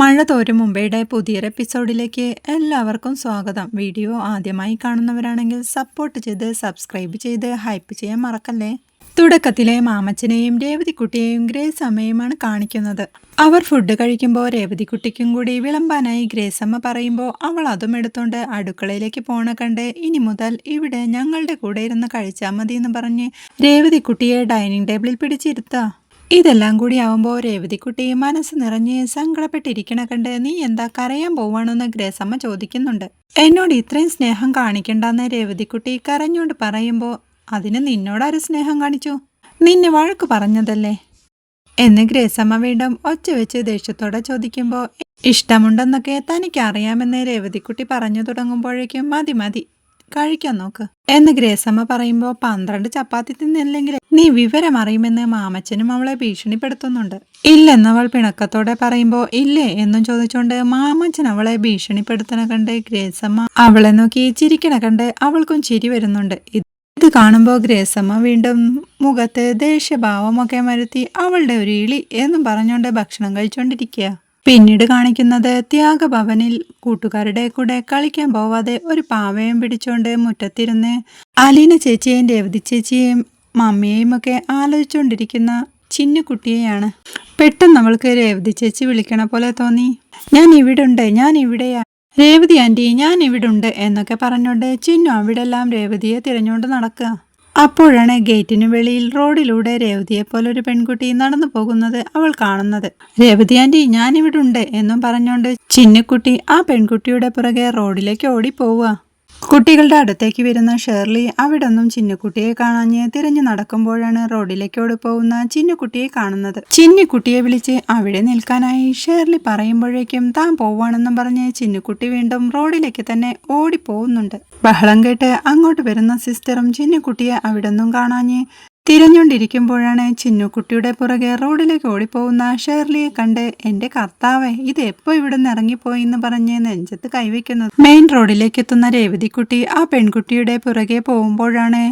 മഴ തോരും മുംബൈയുടെ പുതിയൊരു എപ്പിസോഡിലേക്ക് എല്ലാവർക്കും സ്വാഗതം. വീഡിയോ ആദ്യമായി കാണുന്നവരാണെങ്കിൽ സപ്പോർട്ട് ചെയ്ത് സബ്സ്ക്രൈബ് ചെയ്ത് ഹൈപ്പ് ചെയ്യാൻ മറക്കല്ലേ? തുടക്കത്തിലെ മാമച്ചനെയും രേവതിക്കുട്ടിയെയും ഗ്രേസ് അമ്മയുമാണ് കാണിക്കുന്നത്. അവർ ഫുഡ് കഴിക്കുമ്പോൾ രേവതിക്കുട്ടിക്കും കൂടി വിളമ്പാനായി ഗ്രേസ് അമ്മ പറയുമ്പോൾ അവൾ അതും എടുത്തുകൊണ്ട് അടുക്കളയിലേക്ക് പോണ കണ്ട് ഇനി മുതൽ ഇവിടെ ഞങ്ങളുടെ കൂടെ ഇരുന്ന് കഴിച്ചാൽ മതി എന്ന് പറഞ്ഞ് രേവതിക്കുട്ടിയെ ഡൈനിങ് ടേബിളിൽ പിടിച്ചിരുത്താ. ഇതെല്ലാം കൂടി ആവുമ്പോൾ രേവതിക്കുട്ടി മനസ്സ് നിറഞ്ഞ് സങ്കടപ്പെട്ടിരിക്കണ കണ്ട് നീ എന്താ കരയാൻ പോവാണെന്ന് ഗ്രേസമ്മ ചോദിക്കുന്നുണ്ട്. എന്നോട് ഇത്രയും സ്നേഹം കാണിക്കണ്ടെന്ന് രേവതിക്കുട്ടി കരഞ്ഞോണ്ട് പറയുമ്പോൾ അതിന് നിന്നോടാരും സ്നേഹം കാണിച്ചു? നിന്നെ വഴക്ക് പറഞ്ഞതല്ലേ? എന്ന് ഗ്രേസമ്മ വീണ്ടും ഒച്ച വെച്ച് ദേഷ്യത്തോടെ ചോദിക്കുമ്പോൾ ഇഷ്ടമുണ്ടെന്നൊക്കെ തനിക്ക് അറിയാമെന്ന് രേവതിക്കുട്ടി പറഞ്ഞു തുടങ്ങുമ്പോഴേക്കും മതി മതി കഴിക്കാൻ നോക്ക്. എന്ന് ഗ്രേസമ്മ പറയുമ്പോൾ പന്ത്രണ്ട് ചപ്പാത്തി തിന്നില്ലെങ്കിൽ നീ വിവരം അറിയുമെന്ന് മാമച്ചനും അവളെ ഭീഷണിപ്പെടുത്തുന്നുണ്ട്. ഇല്ലെന്നവൾ പിണക്കത്തോടെ പറയുമ്പോൾ ഇല്ലേ എന്നും ചോദിച്ചുകൊണ്ട് മാമച്ചൻ അവളെ ഭീഷണിപ്പെടുത്തണ കണ്ട് ഗ്രേസമ്മ അവളെ നോക്കി ചിരിക്കണ കണ്ട് അവൾക്കും ചിരി വരുന്നുണ്ട്. ഇത് കാണുമ്പോൾ ഗ്രേസമ്മ വീണ്ടും മുഖത്ത് ദേഷ്യഭാവമൊക്കെ വരുത്തി അവളുടെ ഒരു ഇളി എന്നും പറഞ്ഞുകൊണ്ട് ഭക്ഷണം കഴിച്ചുകൊണ്ടിരിക്കുക പിന്നീട് കാണിക്കുന്നത് ത്യാഗഭവനിൽ. കൂട്ടുകാരുടെ കൂടെ കളിക്കാൻ പോവാതെ ഒരു പാവയും പിടിച്ചോണ്ട് മുറ്റത്തിരുന്ന് അലീന ചേച്ചിയെയും രവതി ചേച്ചിയെയും മമ്മിയെയും ഒക്കെ ആലോചിച്ചുകൊണ്ടിരിക്കുന്ന ചിന്നുകുട്ടിയെയാണ്. പെട്ടെന്ന് അവൾക്ക് രേവതി ചേച്ചി വിളിക്കണ പോലെ തോന്നി. ഞാൻ ഇവിടുണ്ട് ഞാൻ ഇവിടെയാ. രേവതി ആന്റി ഞാൻ ഇവിടുണ്ട് എന്നൊക്കെ പറഞ്ഞുകൊണ്ട് ചിന്നു അവിടെല്ലാം രേവതിയെ തിരഞ്ഞുകൊണ്ട് നടക്കുക അപ്പോഴാണ് ഗേറ്റിന് വെളിയിൽ റോഡിലൂടെ രേവതിയെ പോലെ ഒരു പെൺകുട്ടി നടന്നു പോകുന്നത് അവൾ കാണുന്നത്. രേവതി ആന്റി ഞാനിവിടുണ്ട് എന്നും പറഞ്ഞുകൊണ്ട് ചിന്നക്കുട്ടി ആ പെൺകുട്ടിയുടെ പുറകെ റോഡിലേക്ക് ഓടിപ്പോവുക. കുട്ടികളുടെ അടുത്തേക്ക് വരുന്ന ഷേർലി അവിടെ ഒന്നും ചിന്നുകുട്ടിയെ കാണാഞ്ഞ് തിരഞ്ഞു നടക്കുമ്പോഴാണ് റോഡിലേക്കോട് പോകുന്ന ചിന്നുക്കുട്ടിയെ കാണുന്നത്. ചിന്നിക്കുട്ടിയെ വിളിച്ച് അവിടെ നിൽക്കാനായി ഷേർലി പറയുമ്പോഴേക്കും താൻ പോവാണെന്നും പറഞ്ഞ് ചിന്നുക്കുട്ടി വീണ്ടും റോഡിലേക്ക് തന്നെ ഓടിപ്പോകുന്നുണ്ട്. ബഹളം കേട്ട് അങ്ങോട്ട് വരുന്ന സിസ്റ്ററും ചിന്നുക്കുട്ടിയെ അവിടെ ഒന്നും കാണാഞ്ഞ് തിരഞ്ഞുകൊണ്ടിരിക്കുമ്പോഴാണ് ചിന്നുക്കുട്ടിയുടെ പുറകെ റോഡിലേക്ക് ഓടിപ്പോകുന്ന ഷേർലിയെ കണ്ട് എന്റെ കർത്താവെ ഇത് എപ്പോ നിന്ന് ഇറങ്ങിപ്പോയി? എന്ന് പറഞ്ഞ് നെഞ്ചത്ത് കൈവയ്ക്കുന്നത്. മെയിൻ റോഡിലേക്ക് എത്തുന്ന രേവതിക്കുട്ടി ആ പെൺകുട്ടിയുടെ പുറകെ പോകുമ്പോഴാണ്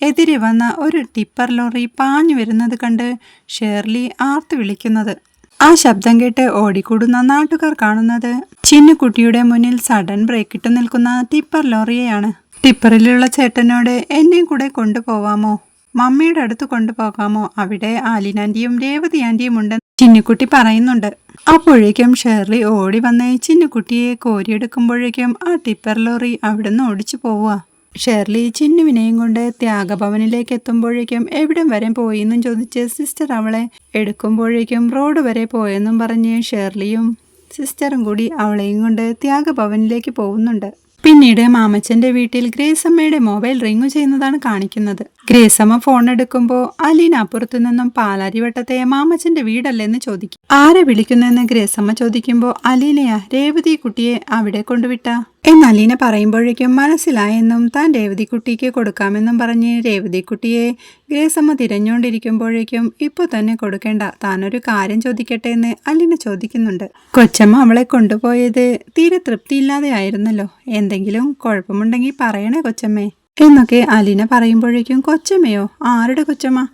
എതിരെ വന്ന ഒരു ടിപ്പർ ലോറി പാഞ്ഞു വരുന്നത് കണ്ട് ഷേർലി ആർത്ത് വിളിക്കുന്നത്. ആ ശബ്ദം കേട്ട് ഓടിക്കൂടുന്ന നാട്ടുകാർ കാണുന്നത് ചിന്നുക്കുട്ടിയുടെ മുന്നിൽ സഡൻ ബ്രേക്ക് ഇട്ട് നിൽക്കുന്ന ടിപ്പർ ലോറിയെയാണ്. ടിപ്പറിലുള്ള ചേട്ടനോട് എന്നെ കൂടെ കൊണ്ടുപോവാമോ? മമ്മിയുടെ അടുത്ത് കൊണ്ടുപോകാമോ? അവിടെ ആലിനാന്റിയും രേവതി ആന്റിയും ഉണ്ടെന്ന് ചിന്നുക്കുട്ടി പറയുന്നുണ്ട്. അപ്പോഴേക്കും ഷെർലി ഓടി വന്ന് ചിന്നുക്കുട്ടിയെ കോരിയെടുക്കുമ്പോഴേക്കും ആ ടിപ്പർ ലോറി അവിടുന്ന് ഓടിച്ചു പോവുക. ഷെർലി ചിന്നുവിനെയും കൊണ്ട് ത്യാഗഭവനിലേക്ക് എത്തുമ്പോഴേക്കും എവിടെ വരെ പോയെന്നും ചോദിച്ച് സിസ്റ്റർ അവളെ എടുക്കുമ്പോഴേക്കും റോഡ് വരെ പോയെന്നും പറഞ്ഞ് ഷെർലിയും സിസ്റ്ററും കൂടി അവളെയും കൊണ്ട് ത്യാഗഭവനിലേക്ക് പോകുന്നുണ്ട്. പിന്നീട് മാമച്ചന്റെ വീട്ടിൽ ഗ്രേസമ്മയുടെ മൊബൈൽ റിങ് ചെയ്യുന്നതാണ് കാണിക്കുന്നത്. ഗ്രേസമ്മ ഫോൺ എടുക്കുമ്പോൾ അലീന അപ്പുറത്തു നിന്നും പാലാരിവട്ടത്തെ മാമച്ചന്റെ വീടല്ലെന്ന് ചോദിക്കും. ആരെ വിളിക്കുന്നെന്ന് ഗ്രേസമ്മ ചോദിക്കുമ്പോൾ അലീനയാ രേവതി കുട്ടിയെ അവിടെ കൊണ്ടുവിട്ട? എന്ന് അലീന പറയുമ്പോഴേക്കും മനസ്സിലായെന്നും താൻ രേവതിക്കുട്ടിക്ക് കൊടുക്കാമെന്നും പറഞ്ഞ് രേവതിക്കുട്ടിയെ ഗ്രേസമ്മ തിരഞ്ഞുകൊണ്ടിരിക്കുമ്പോഴേക്കും ഇപ്പോൾ തന്നെ കൊടുക്കേണ്ട താനൊരു കാര്യം ചോദിക്കട്ടെ എന്ന് അലീന ചോദിക്കുന്നുണ്ട്. കൊച്ചമ്മ അവളെ കൊണ്ടുപോയത് തീരെ തൃപ്തിയില്ലാതെ ആയിരുന്നല്ലോ. എന്തെങ്കിലും കുഴപ്പമുണ്ടെങ്കിൽ പറയണേ കൊച്ചമ്മേ. എന്നൊക്കെ അലീന പറയുമ്പോഴേക്കും കൊച്ചമ്മയോ? ആരുടെ കൊച്ചമ്മ?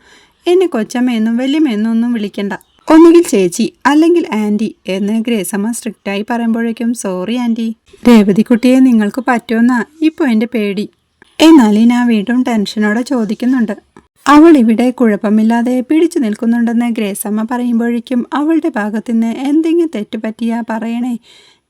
എന്നെ കൊച്ചമ്മയെന്നും വലിയമ്മയെന്നും ഒന്നും വിളിക്കണ്ട. ഒന്നുകിൽ ചേച്ചി അല്ലെങ്കിൽ ആന്റി എന്ന് ഗ്രേസമ്മ സ്ട്രിക്റ്റായി പറയുമ്പോഴേക്കും സോറി ആന്റി രേവതിക്കുട്ടിയെ നിങ്ങൾക്ക് പറ്റുമെന്നാ ഇപ്പോൾ എന്റെ പേടി. എന്നാലീന വീണ്ടും ടെൻഷനോടെ ചോദിക്കുന്നുണ്ട്. അവൾ ഇവിടെ കുഴപ്പമില്ലാതെ പിടിച്ചു നിൽക്കുന്നുണ്ടെന്ന് ഗ്രേസമ്മ പറയുമ്പോഴേക്കും അവളുടെ ഭാഗത്തുനിന്ന് എന്തെങ്കിലും തെറ്റ് പറ്റിയാ പറയണേ.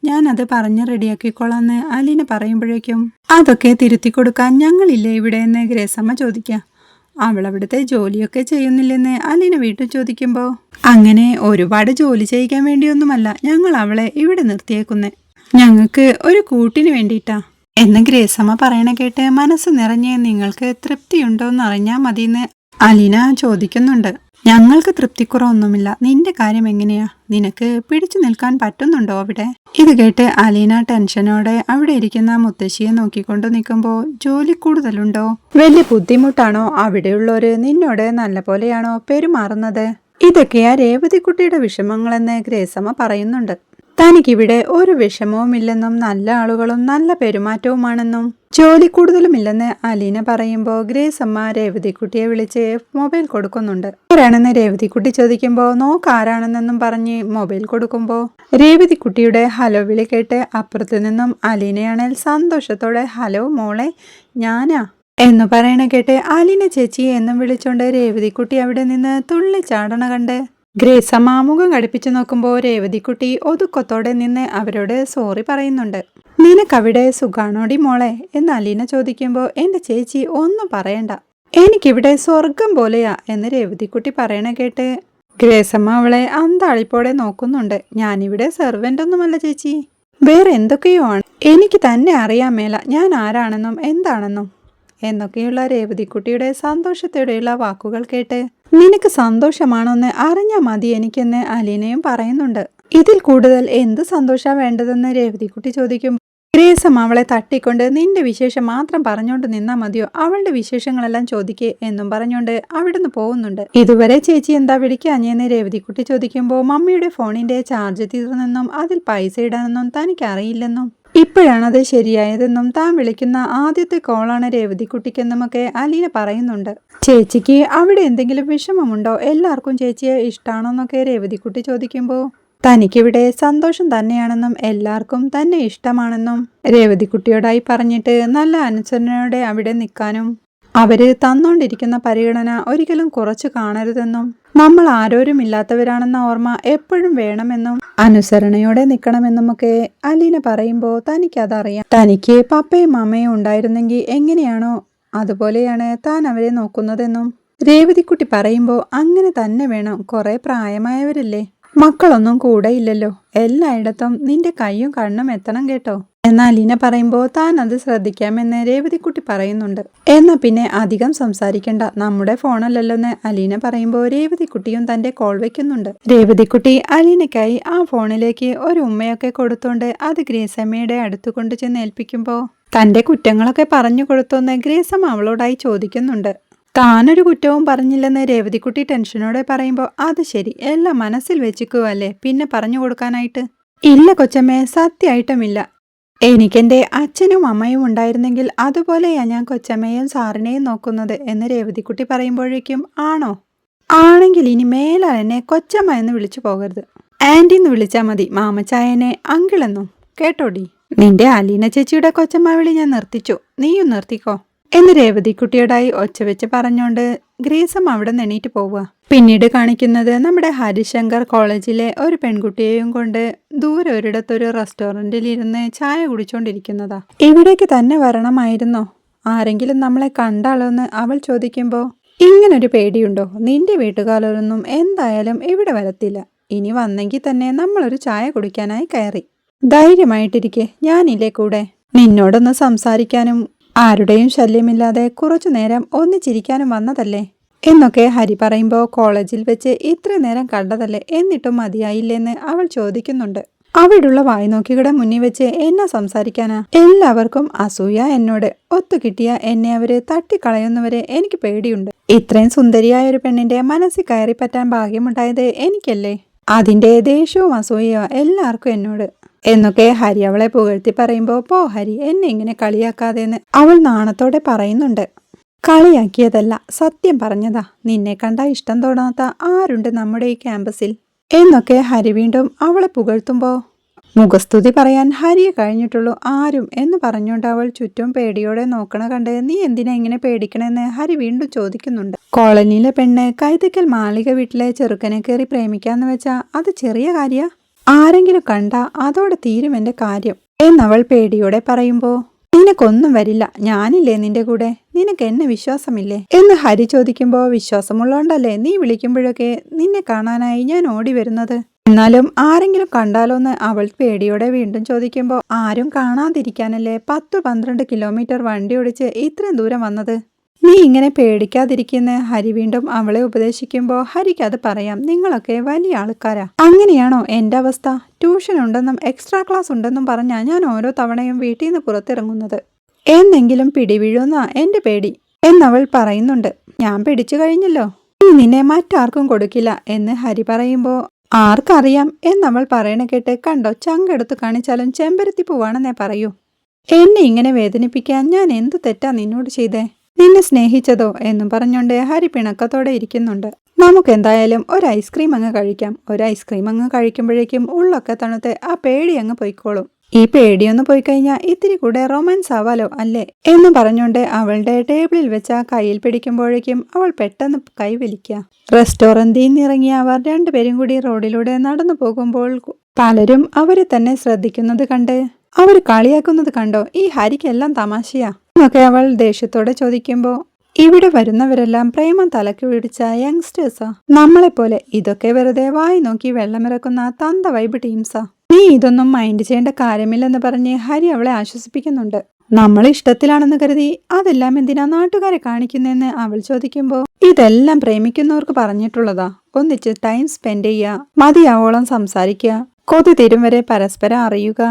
ഞാനത് പറഞ്ഞ് റെഡിയാക്കിക്കോളാന്ന് അലീന പറയുമ്പോഴേക്കും അതൊക്കെ തിരുത്തി കൊടുക്കാൻ ഞങ്ങളില്ലേ ഇവിടെ? എന്ന് ഗ്രേസമ്മ ചോദിക്കാം. അവൾ അവിടുത്തെ ജോലിയൊക്കെ ചെയ്യുന്നില്ലെന്ന് അലീന വീട്ടിൽ ചോദിക്കുമ്പോൾ അങ്ങനെ ഒരുപാട് ജോലി ചെയ്യിക്കാൻ വേണ്ടിയൊന്നുമല്ല ഞങ്ങൾ അവളെ ഇവിടെ നിർത്തിയേക്കുന്നേ. ഞങ്ങൾക്ക് ഒരു കൂട്ടിന് വേണ്ടിയിട്ടാ. എന്ന് ഗ്രേസമ്മ പറയണ കേട്ട് മനസ്സ് നിറഞ്ഞ് നിങ്ങൾക്ക് തൃപ്തിയുണ്ടോ എന്ന് അറിഞ്ഞാൽ മതിയെന്ന് അലീന ചോദിക്കുന്നുണ്ട്. ഞങ്ങൾക്ക് തൃപ്തിക്കുറവൊന്നുമില്ല. നിന്റെ കാര്യം എങ്ങനെയാ? നിനക്ക് പിടിച്ചു നിൽക്കാൻ പറ്റുന്നുണ്ടോ അവിടെ? ഇത് കേട്ട് അലീന ടെൻഷനോടെ അവിടെ ഇരിക്കുന്ന മുത്തശ്ശിയെ നോക്കിക്കൊണ്ട് നിൽക്കുമ്പോൾ ജോലി കൂടുതലുണ്ടോ? വലിയ ബുദ്ധിമുട്ടാണോ അവിടെയുള്ളവര് നിന്നോട് നല്ല പോലെയാണോ പെരുമാറുന്നത്? ഇതൊക്കെയാ രേവതിക്കുട്ടിയുടെ വിഷമങ്ങളെന്ന് ഗ്രേസമ്മ പറയുന്നുണ്ട്. തനിക്കിവിടെ ഒരു വിഷമവുമില്ലെന്നും നല്ല ആളുകളും നല്ല പെരുമാറ്റവുമാണെന്നും. ജോലി കൂടുതലുമില്ലെന്ന് അലീന പറയുമ്പോൾ ഗ്രേസ് അമ്മ രേവതിക്കുട്ടിയെ വിളിച്ച് മൊബൈൽ കൊടുക്കുന്നുണ്ട്. ആരാണെന്ന് രേവതിക്കുട്ടി ചോദിക്കുമ്പോൾ നോക്ക് ആരാണെന്നെന്നും പറഞ്ഞ് മൊബൈൽ കൊടുക്കുമ്പോൾ രേവതിക്കുട്ടിയുടെ ഹലോ വിളി കേട്ട് അപ്പുറത്തു നിന്നും അലീനയാണേൽ സന്തോഷത്തോടെ ഹലോ മോളെ ഞാനാ. എന്ന് പറയണ കേട്ട് അലീന ചേച്ചി എന്നും വിളിച്ചോണ്ട് രേവതിക്കുട്ടി അവിടെ നിന്ന് തുള്ളി ചാടണ കണ്ട് ഗ്രേസ് അമ്മ മുഖം കടുപ്പിച്ചു നോക്കുമ്പോൾ രേവതിക്കുട്ടി ഒതുക്കത്തോടെ നിന്ന് അവരോട് സോറി പറയുന്നുണ്ട്. നിനക്കവിടെ സുഖാണോടി മോളെ? എന്ന് അലീന ചോദിക്കുമ്പോൾ എന്റെ ചേച്ചി ഒന്നും പറയണ്ട. എനിക്കിവിടെ സ്വർഗം പോലെയാ എന്ന് രേവതിക്കുട്ടി പറയണ കേട്ട് ഗ്രേസമ്മ അവളെ അന്താളിപ്പോടെ നോക്കുന്നുണ്ട്. ഞാനിവിടെ സെർവന്റ് ഒന്നുമല്ല ചേച്ചി. വേറെ എന്തൊക്കെയോ ആണ്. എനിക്ക് തന്നെ അറിയാൻ മേല. ഞാൻ ആരാണെന്നും എന്താണെന്നും എന്നൊക്കെയുള്ള രേവതിക്കുട്ടിയുടെ സന്തോഷത്തോടെയുള്ള വാക്കുകൾ കേട്ട് നിനക്ക് സന്തോഷമാണോന്ന് അറിഞ്ഞാൽ മതി എനിക്കെന്ന് അലീനയും പറയുന്നുണ്ട്. ഇതിൽ കൂടുതൽ എന്ത് സന്തോഷമാണ് വേണ്ടതെന്ന് രേവതിക്കുട്ടി ചോദിക്കും. ഗ്രേസം അവളെ തട്ടിക്കൊണ്ട് നിന്റെ വിശേഷം മാത്രം പറഞ്ഞുകൊണ്ട് നിന്നാ മതിയോ? അവളുടെ വിശേഷങ്ങളെല്ലാം ചോദിക്കേ എന്നും പറഞ്ഞുകൊണ്ട് അവിടുന്ന് പോകുന്നുണ്ട്. ഇതുവരെ ചേച്ചി എന്താ വിളിക്കാഞ്ഞെന്ന് രേവതിക്കുട്ടി ചോദിക്കുമ്പോൾ മമ്മിയുടെ ഫോണിന്റെ ചാർജ് തീർന്നെന്നും അതിൽ പൈസ ഇടാനെന്നും തനിക്ക് അറിയില്ലെന്നും ഇപ്പോഴാണത് ശരിയായതെന്നും താൻ വിളിക്കുന്ന ആദ്യത്തെ കോളാണ് രേവതിക്കുട്ടിക്കെന്നുമൊക്കെ അലീന പറയുന്നുണ്ട്. ചേച്ചിക്ക് അവിടെ എന്തെങ്കിലും വിഷമമുണ്ടോ? എല്ലാവർക്കും ചേച്ചിയെ ഇഷ്ടമാണോന്നൊക്കെ രേവതിക്കുട്ടി ചോദിക്കുമ്പോൾ തനിക്കിവിടെ സന്തോഷം തന്നെയാണെന്നും എല്ലാവർക്കും തന്നെ ഇഷ്ടമാണെന്നും രേവതിക്കുട്ടിയോടായി പറഞ്ഞിട്ട് നല്ല അനുസരണയോടെ അവിടെ നിൽക്കാനും അവർ തന്നോണ്ടിരിക്കുന്ന പരിഗണന ഒരിക്കലും കുറച്ച് കാണരുതെന്നും നമ്മൾ ആരോരുമില്ലാത്തവരാണെന്ന ഓർമ്മ എപ്പോഴും വേണമെന്നും അനുസരണയോടെ നിൽക്കണമെന്നുമൊക്കെ അലീന പറയുമ്പോൾ തനിക്കതറിയാം. തനിക്ക് പപ്പയും അമ്മയും ഉണ്ടായിരുന്നെങ്കിൽ എങ്ങനെയാണോ അതുപോലെയാണ് താൻ അവരെ നോക്കുന്നതെന്നും രേവതിക്കുട്ടി പറയുമ്പോൾ അങ്ങനെ തന്നെ വേണം. കുറേ പ്രായമായവരല്ലേ? മക്കളൊന്നും കൂടെ ഇല്ലല്ലോ. എല്ലായിടത്തും നിന്റെ കൈയും കണ്ണും എത്തണം കേട്ടോ. എന്നാൽ അലീന പറയുമ്പോൾ താൻ അത് ശ്രദ്ധിക്കാമെന്ന് രേവതിക്കുട്ടി പറയുന്നുണ്ട്. എന്നാ പിന്നെ അധികം സംസാരിക്കണ്ട. നമ്മുടെ ഫോണല്ലല്ലോന്ന് അലീന പറയുമ്പോൾ രേവതിക്കുട്ടിയും തന്റെ കോൾ വെക്കുന്നുണ്ട്. രേവതിക്കുട്ടി അലീനയ്ക്കായി ആ ഫോണിലേക്ക് ഒരു ഉമ്മയൊക്കെ കൊടുത്തോണ്ട് അത് ഗ്രേസമ്മയുടെ അടുത്ത് കൊണ്ടു ചെന്ന് ഏൽപ്പിക്കുമ്പോൾ തന്റെ കുറ്റങ്ങളൊക്കെ പറഞ്ഞു കൊടുത്തോന്ന് ഗ്രേസമ്മ അവളോടായി ചോദിക്കുന്നുണ്ട്. താനൊരു കുറ്റവും പറഞ്ഞില്ലെന്ന് രേവതിക്കുട്ടി ടെൻഷനോടെ പറയുമ്പോൾ അത് ശരി എല്ലാം മനസ്സിൽ വെച്ചിക്കുവല്ലേ പിന്നെ പറഞ്ഞു കൊടുക്കാനായിട്ട്? ഇല്ല കൊച്ചമ്മേ സത്യമായിട്ടുമില്ല എനിക്കെന്റെ അച്ഛനും അമ്മയും ഉണ്ടായിരുന്നെങ്കിൽ അതുപോലെയാ ഞാൻ കൊച്ചമ്മയും സാറിനെയും നോക്കുന്നത് എന്ന് രേവതിക്കുട്ടി പറയുമ്പോഴേക്കും ആണോ? ആണെങ്കിൽ ഇനി മേലാൽ എന്നെ കൊച്ചമ്മ എന്ന് വിളിച്ചു പോകരുത്. ആന്റി എന്ന് വിളിച്ചാൽ മതി മാമച്ചായനെ അങ്കിളെന്നും കേട്ടോടി നിന്റെ അലീന ചേച്ചിയുടെ കൊച്ചമ്മ വിളി ഞാൻ നിർത്തിച്ചു. നീയും നിർത്തിക്കോ? എന്ന് രേവതിക്കുട്ടിയോടായി ഒച്ച വെച്ച് പറഞ്ഞുകൊണ്ട് ഗ്രീസം അവിടെ എണീറ്റ് പോവുക. പിന്നീട് കാണിക്കുന്നത് നമ്മുടെ ഹരിശങ്കർ കോളേജിലെ ഒരു പെൺകുട്ടിയെയും കൊണ്ട് ദൂരെ ഒരിടത്തൊരു റെസ്റ്റോറന്റിൽ ഇരുന്ന് ചായ കുടിച്ചോണ്ടിരിക്കുന്നതാ. ഇവിടേക്ക് തന്നെ വരണമായിരുന്നോ? ആരെങ്കിലും നമ്മളെ കണ്ടാലോന്ന് അവൾ ചോദിക്കുമ്പോൾ ഇങ്ങനൊരു പേടിയുണ്ടോ? നിന്റെ വീട്ടുകാരൊന്നും എന്തായാലും ഇവിടെ വരത്തില്ല. ഇനി വന്നെങ്കിൽ തന്നെ നമ്മളൊരു ചായ കുടിക്കാനായി കയറി. ധൈര്യമായിട്ടിരിക്കെ. ഞാനില്ലേ കൂടെ? നിന്നോടൊന്ന് സംസാരിക്കാനും ആരുടെയും ശല്യമില്ലാതെ കുറച്ചു നേരം ഒന്നിച്ചിരിക്കാനും വന്നതല്ലേ? എന്നൊക്കെ ഹരി പറയുമ്പോൾ കോളേജിൽ വെച്ച് ഇത്ര നേരം കണ്ടതല്ലേ എന്നിട്ടും മതിയായില്ലെന്ന് അവൾ ചോദിക്കുന്നുണ്ട്. അവിടുള്ള വായി നോക്കിയുടെ മുന്നിൽ വെച്ച് എന്നെ സംസാരിക്കാനാ? എല്ലാവർക്കും അസൂയ എന്നോട്. ഒത്തു കിട്ടിയ എന്നെ അവർ തട്ടിക്കളയുന്നവരെ എനിക്ക് പേടിയുണ്ട്. ഇത്രയും സുന്ദരിയായ ഒരു പെണ്ണിന്റെ മനസ്സിൽ കയറി പറ്റാൻ ഭാഗ്യമുണ്ടായത് എനിക്കല്ലേ? അതിന്റെ ദേഷ്യവും അസൂയയോ എല്ലാവർക്കും എന്നോട്. എന്നൊക്കെ ഹരി അവളെ പുകഴ്ത്തി പറയുമ്പോൾ പോ ഹരി എന്നെ ഇങ്ങനെ കളിയാക്കാതെന്ന്. അവൾ നാണത്തോടെ പറയുന്നുണ്ട്. കളിയാക്കിയതല്ല സത്യം പറഞ്ഞതാ. നിന്നെ കണ്ട ഇഷ്ടം തോന്നാത്ത ആരുണ്ട് നമ്മുടെ ഈ ക്യാമ്പസിൽ? എന്നൊക്കെ ഹരി വീണ്ടും അവളെ പുകഴ്ത്തുമ്പോൾ മുഖസ്തുതി പറയാൻ ഹരിയെ കഴിഞ്ഞിട്ടുള്ളൂ ആരും? എന്ന് പറഞ്ഞുകൊണ്ട് അവൾ ചുറ്റും പേടിയോടെ നോക്കണ കണ്ട് നീ എന്തിനാ ഇങ്ങനെ പേടിക്കണമെന്ന് ഹരി വീണ്ടും ചോദിക്കുന്നുണ്ട്. കോളനിയിലെ പെണ്ണ് കൈതക്കൽ മാളിക വീട്ടിലെ ചെറുക്കനെ കയറി പ്രേമിക്കാന്ന് വെച്ചാ അത് ചെറിയ കാര്യ? ആരെങ്കിലും കണ്ട അതോടെ തീരും എന്റെ കാര്യം. എന്നവൾ പേടിയോടെ പറയുമ്പോ നിനക്കൊന്നും വരില്ല. ഞാനില്ലേ നിന്റെ കൂടെ? നിനക്ക് എന്നെ വിശ്വാസമില്ലേ? എന്ന് ഹരി ചോദിക്കുമ്പോ വിശ്വാസമുള്ളോണ്ടല്ലേ നീ വിളിക്കുമ്പോഴൊക്കെ നിന്നെ കാണാനായി ഞാൻ ഓടി വരുന്നത്? എന്നാലും ആരെങ്കിലും കണ്ടാലോന്ന് അവൾ പേടിയോടെ വീണ്ടും ചോദിക്കുമ്പോ ആരും കാണാതിരിക്കാനല്ലേ പത്ത് പന്ത്രണ്ട് കിലോമീറ്റർ വണ്ടി ഓടിച്ച് ഇത്രയും ദൂരം വന്നത്? നീ ഇങ്ങനെ പേടിക്കാതിരിക്കുന്ന? ഹരി വീണ്ടും അവളെ ഉപദേശിക്കുമ്പോൾ ഹരിക്ക് അത് പറയാം. നിങ്ങളൊക്കെ വലിയ ആൾക്കാരാ. അങ്ങനെയാണോ എന്റെ അവസ്ഥ? ട്യൂഷൻ ഉണ്ടെന്നും എക്സ്ട്രാ ക്ലാസ് ഉണ്ടെന്നും പറഞ്ഞാ ഞാൻ ഓരോ തവണയും വീട്ടിൽ നിന്ന് പുറത്തിറങ്ങുന്നത്. എന്നെങ്കിലും പിടിവീഴുന്നാ എന്റെ പേടി എന്നവൾ പറയുന്നുണ്ട്. ഞാൻ പിടിച്ചു കഴിഞ്ഞല്ലോ. നിന്നെ മറ്റാർക്കും കൊടുക്കില്ല എന്ന് ഹരി പറയുമ്പോൾ ആർക്കറിയാം? എന്നവൾ പറയണ കേട്ട് കണ്ടോ ചങ്കെടുത്ത് കാണിച്ചാലും ചെമ്പരത്തി പൂവാണെന്നേ പറയൂ. എന്നെ ഇങ്ങനെ വേദനിപ്പിക്കാൻ ഞാൻ എന്ത് തെറ്റാ നിന്നോട് ചെയ്തേ? നിന്നെ സ്നേഹിച്ചതോ എന്നും പറഞ്ഞുകൊണ്ട് ഹരി പിണക്കത്തോടെ ഇരിക്കുന്നുണ്ട്. നമുക്ക് എന്തായാലും ഒരു ഐസ്ക്രീം അങ്ങ് കഴിക്കാം. ഒരു ഐസ്ക്രീം അങ്ങ് കഴിക്കുമ്പോഴേക്കും ഉള്ളൊക്കെ തണുത്ത് ആ പേടി അങ്ങ് പോയിക്കോളും. ഈ പേടിയൊന്ന് പോയി കഴിഞ്ഞാൽ ഇത്തിരി കൂടെ റൊമാൻസ് ആവാലോ അല്ലേ? എന്ന് പറഞ്ഞുകൊണ്ട് അവളുടെ ടേബിളിൽ വെച്ച കയ്യിൽ പിടിക്കുമ്പോഴേക്കും അവൾ പെട്ടെന്ന് കൈ വലിക്കുക. റെസ്റ്റോറന്റിൽ നിന്ന് ഇറങ്ങിയ അവർ രണ്ടുപേരും കൂടി റോഡിലൂടെ നടന്നു പോകുമ്പോൾ പലരും അവരെ തന്നെ ശ്രദ്ധിക്കുന്നത് കണ്ട് അവർ കളിയാക്കുന്നത് കണ്ടോ? ഈ ഹരിക്കെല്ലാം തമാശയാ. എന്നൊക്കെ അവൾ ദേഷ്യത്തോടെ ചോദിക്കുമ്പോൾ ഇവിടെ വരുന്നവരെല്ലാം പ്രേമം തലക്ക് പിടിച്ച യങ്സ്റ്റേഴ്സാ. നമ്മളെപ്പോലെ ഇതൊക്കെ വെറുതെ വായി നോക്കി വെള്ളമിറക്കുന്ന തന്ത വൈബ് ടീംസാ നീ ഇതൊന്നും മൈൻഡ് ചെയ്യേണ്ട കാര്യമില്ലെന്ന് പറഞ്ഞ് ഹരി അവളെ ആശ്വസിപ്പിക്കുന്നുണ്ട്. നമ്മൾ ഇഷ്ടത്തിലാണെന്ന് കരുതി അതെല്ലാം എന്തിനാ നാട്ടുകാരെ കാണിക്കുന്നതെന്ന് അവൾ ചോദിക്കുമ്പോൾ ഇതെല്ലാം പ്രേമിക്കുന്നവർക്ക് പറഞ്ഞിട്ടുള്ളതാ. ഒന്നിച്ച് ടൈം സ്പെൻഡ് ചെയ്യുക മതിയാവോളം സംസാരിക്കുക കൊതി തീരും വരെ പരസ്പരം അറിയുക.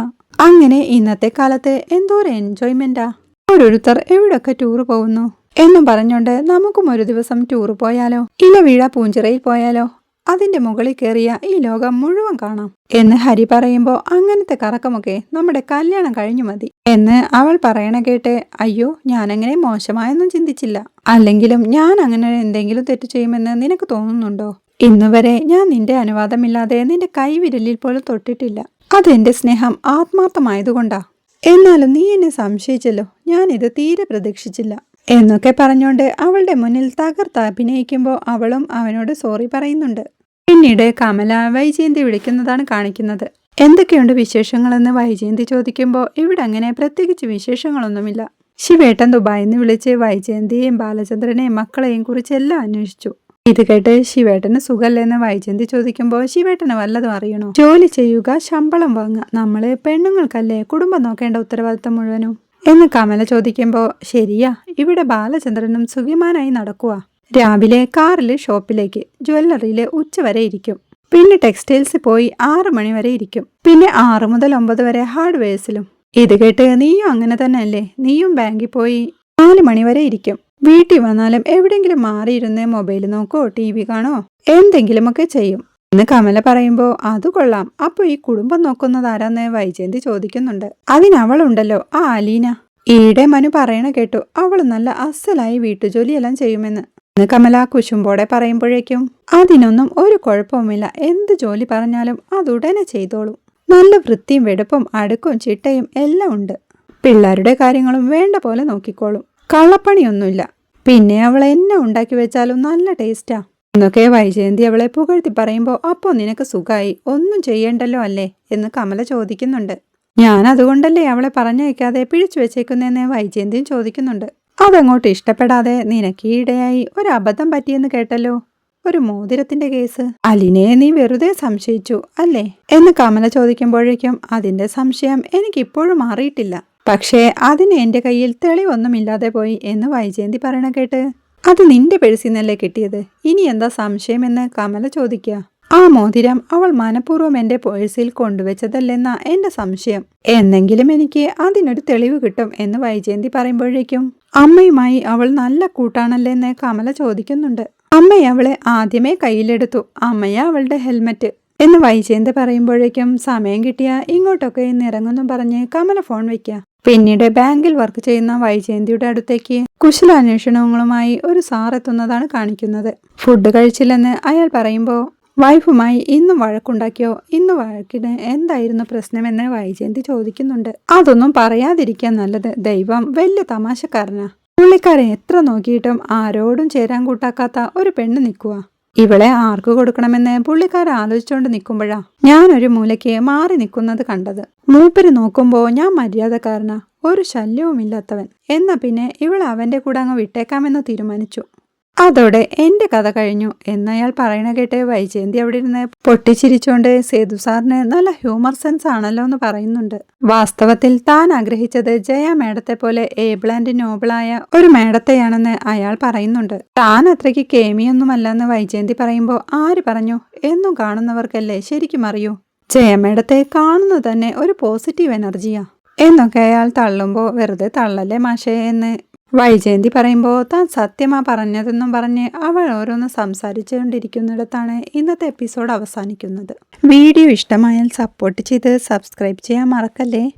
അങ്ങനെ ഇന്നത്തെ കാലത്ത് എന്തോരം എൻജോയ്മെന്റാ ഓരോരുത്തർ എവിടൊക്കെ ടൂർ പോകുന്നു? എന്നും പറഞ്ഞുകൊണ്ട് നമുക്കും ഒരു ദിവസം ടൂർ പോയാലോ? ഇല വീഴ പൂഞ്ചിറയിൽ പോയാലോ? അതിന്റെ മുകളിൽ കയറിയ ഈ ലോകം മുഴുവൻ കാണാം. എന്ന് ഹരി പറയുമ്പോൾ അങ്ങനത്തെ കറക്കമൊക്കെ നമ്മുടെ കല്യാണം കഴിഞ്ഞു മതി. എന്ന് അവൾ പറയണ കേട്ട് അയ്യോ ഞാനങ്ങനെ മോശമായൊന്നും ചിന്തിച്ചില്ല. അല്ലെങ്കിലും ഞാൻ അങ്ങനെ എന്തെങ്കിലും തെറ്റ് ചെയ്യുമെന്ന് നിനക്ക് തോന്നുന്നുണ്ടോ? ഇന്നുവരെ ഞാൻ നിന്റെ അനുവാദമില്ലാതെ നിന്റെ കൈവിരലിൽ പോലും തൊട്ടിട്ടില്ല. അതെന്റെ സ്നേഹം ആത്മാർത്ഥമായതുകൊണ്ടാ. എന്നാലും നീ എന്നെ സംശയിച്ചല്ലോ. ഞാനിത് തീരെ പ്രതീക്ഷിച്ചില്ല. എന്നൊക്കെ പറഞ്ഞുകൊണ്ട് അവളുടെ മുന്നിൽ തകർത്ത് അഭിനയിക്കുമ്പോൾ അവളും അവനോട് സോറി പറയുന്നുണ്ട്. പിന്നീട് കമല വൈജയന്തി വിളിക്കുന്നതാണ് കാണിക്കുന്നത്. എന്തൊക്കെയുണ്ട് വിശേഷങ്ങളെന്ന് വൈജയന്തി ചോദിക്കുമ്പോൾ ഇവിടെ അങ്ങനെ പ്രത്യേകിച്ച് വിശേഷങ്ങളൊന്നുമില്ല. ശിവേട്ടൻ ദുബായിൽ നിന്ന് വിളിച്ച് വൈജയന്തിയെയും ബാലചന്ദ്രനെയും മക്കളെയും കുറിച്ചെല്ലാം അന്വേഷിച്ചു. ഇത് കേട്ട് ശിവേട്ടന് സുഖല്ലെന്ന് വൈജന്തി ചോദിക്കുമ്പോൾ ശിവേട്ടന് വല്ലതും അറിയണോ? ജോലി ചെയ്യുക ശമ്പളം വാങ്ങുക. നമ്മൾ പെണ്ണുങ്ങൾക്കല്ലേ കുടുംബം നോക്കേണ്ട ഉത്തരവാദിത്തം മുഴുവനും? എന്ന് കമല ചോദിക്കുമ്പോൾ ശരിയാ ഇവിടെ ബാലചന്ദ്രനും സുഖിമാനായി നടക്കുക രാവിലെ കാറിൽ ഷോപ്പിലേക്ക് ജ്വല്ലറിയിൽ ഉച്ചവരെ ഇരിക്കും. പിന്നെ ടെക്സ്റ്റൈൽസ് പോയി ആറ് മണി വരെ ഇരിക്കും. പിന്നെ ആറ് മുതൽ ഒമ്പത് വരെ ഹാർഡ്വെയർസിലും ഇത് കേട്ട് നീയും അങ്ങനെ തന്നെ അല്ലേ നീയും ബാങ്കിൽ പോയി നാല് മണി വരെ ഇരിക്കും. വീട്ടിൽ വന്നാലും എവിടെങ്കിലും മാറിയിരുന്ന് മൊബൈൽ നോക്കോ ടി വി കാണോ എന്തെങ്കിലുമൊക്കെ ചെയ്യും. എന്ന് കമല പറയുമ്പോൾ അത് കൊള്ളാം. അപ്പോൾ ഈ കുടുംബം നോക്കുന്നത് ആരാന്ന് വൈജയന്തി ചോദിക്കുന്നുണ്ട്. അതിനവളുണ്ടല്ലോ ആ അലീന. ഈടെ മനു പറയണ കേട്ടു അവൾ നല്ല അസലായി വീട്ടുജോലിയെല്ലാം ചെയ്യുമെന്ന്. ഇന്ന് കമല കുശുമ്പോടെ പറയുമ്പോഴേക്കും അതിനൊന്നും ഒരു കുഴപ്പവുമില്ല. എന്ത് ജോലി പറഞ്ഞാലും അതുടനെ ചെയ്തോളും. നല്ല വൃത്തിയും വെടുപ്പും അടുക്കും ചിട്ടയും എല്ലാം ഉണ്ട്. പിള്ളേരുടെ കാര്യങ്ങളും വേണ്ട പോലെ നോക്കിക്കോളും. കള്ളപ്പണിയൊന്നുമില്ല. പിന്നെ അവൾ എന്നെ ഉണ്ടാക്കി വെച്ചാലും നല്ല ടേസ്റ്റാ എന്നൊക്കെ വൈജയന്തി അവളെ പുകഴ്ത്തി പറയുമ്പോൾ അപ്പോൾ നിനക്ക് സുഖായി? ഒന്നും ചെയ്യണ്ടല്ലോ അല്ലേ? എന്ന് കമല ചോദിക്കുന്നുണ്ട്. ഞാൻ അതുകൊണ്ടല്ലേ അവളെ പറഞ്ഞയക്കാതെ പിടിച്ചു വെച്ചേക്കുന്നതെന്ന് വൈജയന്തിയും ചോദിക്കുന്നുണ്ട്. അതങ്ങോട്ട് ഇഷ്ടപ്പെടാതെ നിനക്ക് ഈയിടെയായി ഒരു അബദ്ധം പറ്റിയെന്ന് കേട്ടല്ലോ? ഒരു മോതിരത്തിന്റെ കേസ്? അലിനെ നീ വെറുതെ സംശയിച്ചു അല്ലേ? എന്ന് കമല ചോദിക്കുമ്പോഴേക്കും അതിന്റെ സംശയം എനിക്കിപ്പോഴും മാറിയിട്ടില്ല. പക്ഷേ അതിന് എന്റെ കയ്യിൽ തെളിവൊന്നുമില്ലാതെ പോയി എന്ന് വൈജയന്തി പറയണ കേട്ട്. അത് നിന്റെ പേഴ്സിന്നല്ലേ കിട്ടിയത്? ഇനി എന്താ സംശയമെന്ന് കമല ചോദിക്കുക ആ മോതിരം അവൾ മനഃപൂർവം എന്റെ പേഴ്സിൽ കൊണ്ടുവച്ചതല്ലെന്ന എന്റെ സംശയം. എന്നെങ്കിലും എനിക്ക് അതിനൊരു തെളിവ് കിട്ടും എന്ന് വൈജയന്തി പറയുമ്പോഴേക്കും അമ്മയുമായി അവൾ നല്ല കൂട്ടാണല്ലേ കൂട്ടാണല്ലെന്ന് കമല ചോദിക്കുന്നുണ്ട്. അമ്മ അവളെ ആദ്യമേ കയ്യിലെടുത്തു. അമ്മയ അവളുടെ ഹെൽമറ്റ് എന്ന് വൈജയന്തി പറയുമ്പോഴേക്കും സമയം കിട്ടിയ ഇങ്ങോട്ടൊക്കെ ഇന്നിറങ്ങുന്നു പറഞ്ഞ് കമല ഫോൺ വയ്ക്കുക പിന്നീട് ബാങ്കിൽ വർക്ക് ചെയ്യുന്ന വൈജയന്തിയുടെ അടുത്തേക്ക് കുശല അന്വേഷണങ്ങളുമായി ഒരു സാർ എത്തുന്നതാണ് കാണിക്കുന്നത്. ഫുഡ് കഴിച്ചില്ലെന്ന് അയാൾ പറയുമ്പോൾ വൈഫുമായി ഇന്നും വഴക്കുണ്ടാക്കിയോ? ഇന്ന് വഴക്കിന് എന്തായിരുന്നു പ്രശ്നമെന്ന് വൈജയന്തി ചോദിക്കുന്നുണ്ട്. അതൊന്നും പറയാതിരിക്കാൻ നല്ലത്. ദൈവം വലിയ തമാശക്കാരനാ. പുള്ളിക്കാരൻ എത്ര നോക്കിയിട്ടും ആരോടും ചേരാൻ കൂട്ടാക്കാത്ത ഒരു പെണ്ണ് നിൽക്കുക ഇവളെ ആർക്ക് കൊടുക്കണമെന്ന് പുള്ളിക്കാരൻ ആലോചിച്ചുകൊണ്ട് നിൽക്കുമ്പോഴാ ഞാനൊരു മൂലയ്ക്ക് മാറി നിൽക്കുന്നത് കണ്ടത്. മൂപ്പര് നോക്കുമ്പോൾ ഞാൻ മര്യാദക്കാരനാ ഒരു ശല്യവുമില്ലാത്തവൻ. എന്നാ പിന്നെ ഇവൾ അവന്റെ കൂടെ അങ്ങ് വിട്ടേക്കാമെന്ന് തീരുമാനിച്ചു. അതോടെ എന്റെ കഥ കഴിഞ്ഞു. എന്നയാൾ പറയണ കേട്ട് വൈജയന്തി അവിടെ ഇരുന്ന് പൊട്ടിച്ചിരിച്ചുകൊണ്ട് സേതു സാറിന് നല്ല ഹ്യൂമർ സെൻസ് ആണല്ലോ എന്ന് പറയുന്നുണ്ട്. വാസ്തവത്തിൽ താൻ ആഗ്രഹിച്ചത് ജയ മേഡത്തെ പോലെ ഏബിൾ ആൻഡ് നോബിളായ ഒരു മേഡത്തെയാണെന്ന് അയാൾ പറയുന്നുണ്ട്. താൻ അത്രയ്ക്ക് കേമിയൊന്നുമല്ലെന്ന് വൈജയന്തി പറയുമ്പോൾ ആര് പറഞ്ഞു? എന്നും കാണുന്നവർക്കല്ലേ ശരിക്കും അറിയൂ? ജയ മേഡത്തെ കാണുന്നത് തന്നെ ഒരു പോസിറ്റീവ് എനർജിയാ. എന്നൊക്കെ അയാൾ തള്ളുമ്പോൾ വെറുതെ തള്ളല്ലേ മാഷേ എന്ന് വൈജയന്തി പറയുമ്പോൾ താൻ സത്യമാ പറഞ്ഞതെന്നും പറഞ്ഞ് അവൾ ഓരോന്ന് സംസാരിച്ചുകൊണ്ടിരിക്കുന്നിടത്താണ് ഇന്നത്തെ എപ്പിസോഡ് അവസാനിക്കുന്നത്. വീഡിയോ ഇഷ്ടമായാൽ സപ്പോർട്ട് ചെയ്ത് സബ്സ്ക്രൈബ് ചെയ്യാൻ മറക്കല്ലേ?